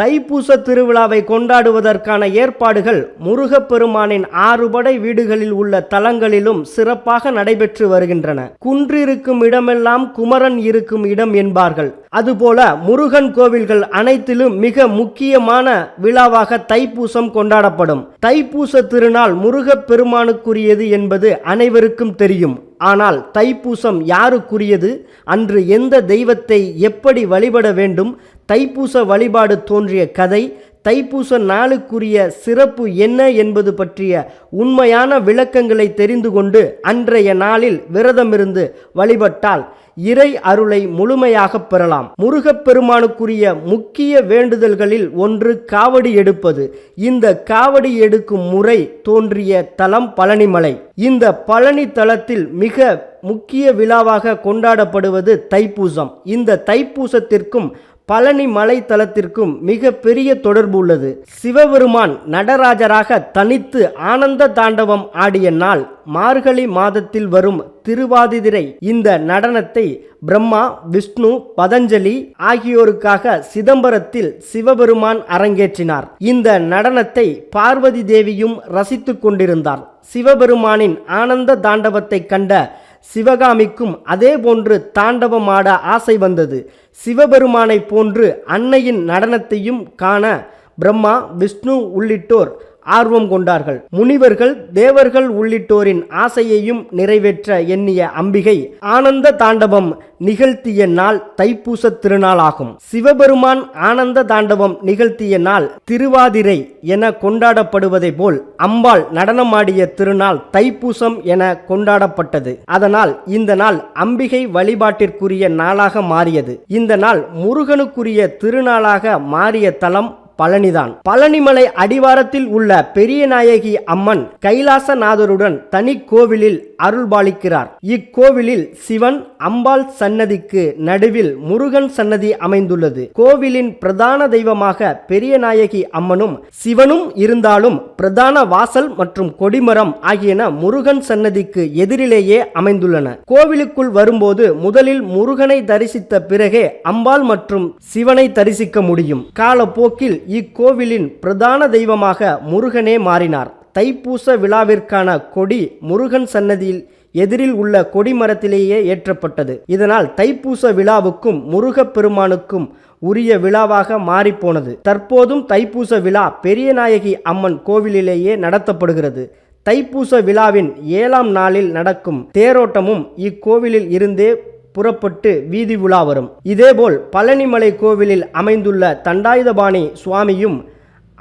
தைப்பூச திருவிழாவை கொண்டாடுவதற்கான ஏற்பாடுகள் முருகப்பெருமானின் ஆறுபடை வீடுகளில் உள்ள தலங்களிலும் சிறப்பாக நடைபெற்று வருகின்றன. குன்றிருக்கும் இடமெல்லாம் குமரன் இருக்கும் இடம் என்பார்கள். அதுபோல முருகன் கோவில்கள் அனைத்திலும் மிக முக்கியமான விழாவாக தைப்பூசம் கொண்டாடப்படும். தைப்பூச திருநாள் முருகப் பெருமானுக்குரியது என்பது அனைவருக்கும் தெரியும். ஆனால் தைப்பூசம் யாருக்குரியது? அன்று எந்த தெய்வத்தை எப்படி வழிபட வேண்டும்? தைப்பூச வழிபாடு தோன்றிய கதை தைப்பூச நாளுக்குரிய சிறப்பு என்ன என்பது பற்றிய உண்மையான விளக்கங்களை தெரிந்து கொண்டு அன்றைய நாளில் விரதமிருந்து வழிபட்டால் இறை அருளை முழுமையாக பெறலாம். முருகப்பெருமானுக்குரிய முக்கிய வேண்டுதல்களில் ஒன்று காவடி எடுப்பது. இந்த காவடி எடுக்கும் முறை தோன்றிய தலம் பழனிமலை. இந்த பழனி தலத்தில் மிக முக்கிய விழாவாக கொண்டாடப்படுவது தைப்பூசம். இந்த தைப்பூசத்திற்கும் பழனி மலை தலத்திற்கும் மிக பெரிய தொடர்பு உள்ளது. சிவபெருமான் நடராஜராக தனித்து ஆனந்த தாண்டவம் ஆடிய நாள் மார்கழி மாதத்தில் வரும் திருவாதிதிரை இந்த நடனத்தை பிரம்மா விஷ்ணு பதஞ்சலி ஆகியோருக்காக சிதம்பரத்தில் சிவபெருமான் அரங்கேற்றினார். இந்த நடனத்தை பார்வதி தேவியும் ரசித்து கொண்டிருந்தார். சிவபெருமானின் ஆனந்த தாண்டவத்தை கண்ட சிவகாமிக்கும் அதே போன்று தாண்டவமாட ஆசை வந்தது. சிவபெருமானை போன்று அன்னையின் நடனத்தையும் காண பிரம்மா விஷ்ணு உள்ளிட்டோர் ஆர்வம் கொண்டார்கள். முனிவர்கள் தேவர்கள் உள்ளிட்டோரின் ஆசையையும் நிறைவேற்ற எண்ணிய அம்பிகை ஆனந்த தாண்டவம் நிகழ்த்திய நாள் தைப்பூச திருநாளாகும். சிவபெருமான் ஆனந்த தாண்டவம் நிகழ்த்திய நாள் திருவாதிரை என கொண்டாடப்படுவதை போல் அம்பாள் நடனமாடிய திருநாள் தைப்பூசம் என கொண்டாடப்பட்டது. அதனால் இந்த நாள் அம்பிகை வழிபாட்டிற்குரிய நாளாக மாறியது. இந்த நாள் முருகனுக்குரிய திருநாளாக மாறிய தலம் பழனிதான். பழனிமலை அடிவாரத்தில் உள்ள பெரிய நாயகி அம்மன் கைலாசநாதருடன் தனி கோவிலில் அருள்பாலிக்கிறார். இக்கோவிலில் சிவன் அம்பாள் சன்னதிக்கு நடுவில் முருகன் சன்னதி அமைந்துள்ளது. கோவிலின் பிரதான தெய்வமாக பெரிய நாயகி அம்மனும் சிவனும் இருந்தாலும் பிரதான வாசல் மற்றும் கொடிமரம் ஆகியன முருகன் சன்னதிக்கு எதிரிலேயே அமைந்துள்ளன. கோவிலுக்குள் வரும்போது முதலில் முருகனை தரிசித்த பிறகே அம்பாள் மற்றும் சிவனை தரிசிக்க முடியும். காலப்போக்கில் இக்கோவிலின் பிரதான தெய்வமாக முருகனே மாறினார். தைப்பூச விழாவிற்கான கொடி முருகன் சன்னதியில் எதிரில் உள்ள கொடிமரத்திலேயே ஏற்றப்பட்டது. இதனால் தைப்பூச விழாவுக்கும் முருகப் பெருமானுக்கும் உரிய விழாவாக மாறிப்போனது. தற்போதும் தைப்பூச விழா பெரியநாயகி அம்மன் கோவிலிலேயே நடத்தப்படுகிறது. தைப்பூச விழாவின் ஏழாம் நாளில் நடக்கும் தேரோட்டமும் இக்கோவிலில் இருந்தே புறப்பட்டு வீதி உலா வரும். இதேபோல் பழனிமலை கோவிலில் அமைந்துள்ள தண்டாயுதபாணி சுவாமியும்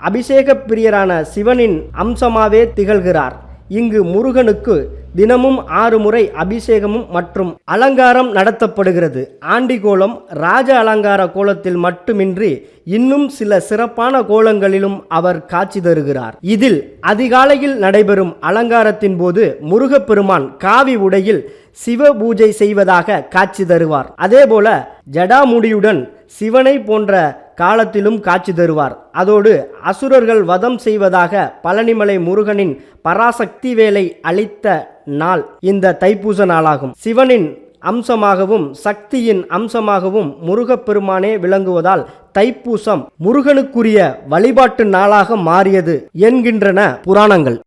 அபிஷேக பிரியரான சிவனின் அம்சமாவே திகழ்கிறார். இங்கு முருகனுக்கு தினமும் ஆறு முறை அபிஷேகமும் மற்றும் அலங்காரம் நடத்தப்படுகிறது. ஆண்டிகோலம் ராஜ அலங்கார கோலத்தில் மட்டுமின்றி இன்னும் சில சிறப்பான கோலங்களிலும் அவர் காட்சி தருகிறார். இதில் அதிகாலையில் நடைபெறும் அலங்காரத்தின் போது முருகப்பெருமான் காவி உடையில் சிவ பூஜை செய்வதாக காட்சி தருவார். அதேபோல ஜடாமுடியுடன் சிவனை போன்ற காலத்திலும் காட்சி தருவார். அதோடு அசுரர்கள் வதம் செய்வதாக பழனிமலை முருகனின் பராசக்தி வேலை அளித்த நாள் இந்த தைப்பூச நாளாகும். சிவனின் அம்சமாகவும் சக்தியின் அம்சமாகவும் முருகப்பெருமானே விளங்குவதால் தைப்பூசம் முருகனுக்குரிய வழிபாட்டு நாளாக மாறியது என்கின்றன புராணங்கள்.